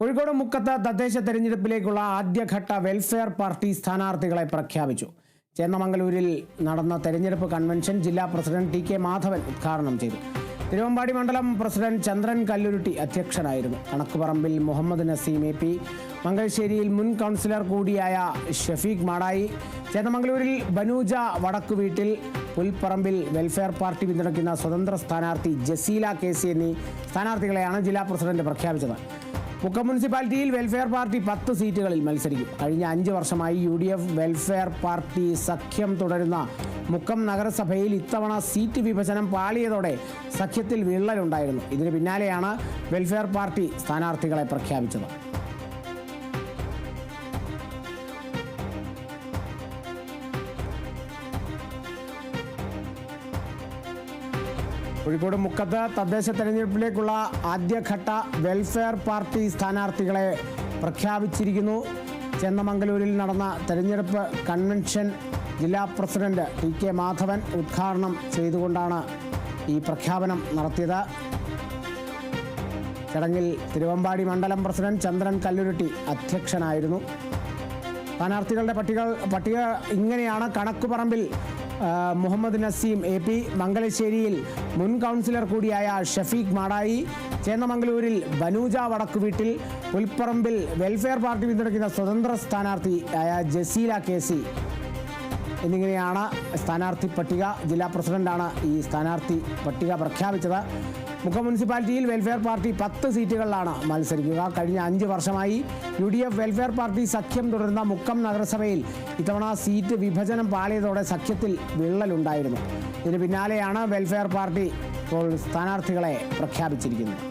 കോഴിക്കോട് മുക്കത്ത് തദ്ദേശ തെരഞ്ഞെടുപ്പിലേക്കുള്ള ആദ്യഘട്ട വെൽഫെയർ പാർട്ടി സ്ഥാനാർത്ഥികളെ പ്രഖ്യാപിച്ചു. ചേന്നമംഗലൂരിൽ നടന്ന തെരഞ്ഞെടുപ്പ് കൺവെൻഷൻ ജില്ലാ പ്രസിഡന്റ് ടി കെ മാധവൻ ഉദ്ഘാടനം ചെയ്തു. തിരുവമ്പാടി മണ്ഡലം പ്രസിഡന്റ് ചന്ദ്രൻ കല്ലുരുട്ടി അധ്യക്ഷനായിരുന്നു. കണക്കുപറമ്പിൽ മുഹമ്മദ് നസീം എ പി മംഗൽശ്ശേരിയിൽ മുൻ കൗൺസിലർ കൂടിയായ ഷഫീഖ് മാടായി ചേന്നമംഗലൂരിൽ ബനൂജ വടക്കുവീട്ടിൽ പുൽപ്പറമ്പിൽ വെൽഫെയർ പാർട്ടി പിന്തുണയ്ക്കുന്ന സ്വതന്ത്ര സ്ഥാനാർത്ഥി ജസീല കെ സി എന്നീ സ്ഥാനാർത്ഥികളെയാണ് ജില്ലാ പ്രസിഡന്റ് പ്രഖ്യാപിച്ചത്. മുക്കം മുനിസിപ്പാലിറ്റിയിൽ വെൽഫെയർ പാർട്ടി പത്ത് സീറ്റുകളിൽ മത്സരിക്കും. കഴിഞ്ഞ അഞ്ച് വർഷമായി U D F welfare party സഖ്യം തുടരുന്ന മുക്കം നഗരസഭയിൽ ഇത്തവണ സീറ്റ് വിഭജനം പാളിയതോടെ സഖ്യത്തിൽ വിള്ളലുണ്ടായിരുന്നു. ഇതിന് പിന്നാലെയാണ് വെൽഫെയർ പാർട്ടി സ്ഥാനാർത്ഥികളെ പ്രഖ്യാപിച്ചത്. കോഴിക്കോട് മുക്കത്ത് തദ്ദേശ തെരഞ്ഞെടുപ്പിലേക്കുള്ള ആദ്യഘട്ട വെൽഫെയർ പാർട്ടി സ്ഥാനാർത്ഥികളെ പ്രഖ്യാപിച്ചിരിക്കുന്നു. ചെന്നമംഗലൂരിൽ നടന്ന തെരഞ്ഞെടുപ്പ് കൺവെൻഷൻ ജില്ലാ പ്രസിഡന്റ് പി കെ മാധവൻ ഉദ്ഘാടനം ചെയ്തുകൊണ്ടാണ് ഈ പ്രഖ്യാപനം നടത്തിയത്. ചടങ്ങിൽ തിരുവമ്പാടി മണ്ഡലം പ്രസിഡന്റ് ചന്ദ്രൻ കല്ലുരുട്ടി അധ്യക്ഷനായിരുന്നു. സ്ഥാനാർത്ഥികളുടെ പട്ടിക പട്ടിക ഇങ്ങനെയാണ് കണക്കുപറമ്പിൽ മുഹമ്മദ് നസീം എ പി മംഗലശ്ശേരിയിൽ മുൻ കൗൺസിലർ കൂടിയായ ഷഫീഖ് മാടായി ചേന്നമംഗലൂരിൽ ബനൂജ വടക്കുവീട്ടിൽ പുൽപ്പറമ്പിൽ വെൽഫെയർ പാർട്ടി പിന്തുണയ്ക്കുന്ന സ്വതന്ത്ര സ്ഥാനാർത്ഥി ആയ ജസീല കെ സി. എന്നിങ്ങനെയാണ് സ്ഥാനാർത്ഥി പട്ടിക ജില്ലാ പ്രസിഡന്റാണ് ഈ സ്ഥാനാർത്ഥി പട്ടിക പ്രഖ്യാപിച്ചത്. മുഖം മുനിസിപ്പാലിറ്റിയിൽ വെൽഫെയർ പാർട്ടി പത്ത് സീറ്റുകളിലാണ് മത്സരിക്കുക. കഴിഞ്ഞ അഞ്ച് വർഷമായി U D F welfare party സഖ്യം തുടരുന്ന മുക്കം നഗരസഭയിൽ ഇത്തവണ സീറ്റ് വിഭജനം പാളിയതോടെ സഖ്യത്തിൽ വിള്ളലുണ്ടായിരുന്നു. ഇതിന് പിന്നാലെയാണ് വെൽഫെയർ പാർട്ടി ഇപ്പോൾ സ്ഥാനാർത്ഥികളെ പ്രഖ്യാപിച്ചിരിക്കുന്നത്.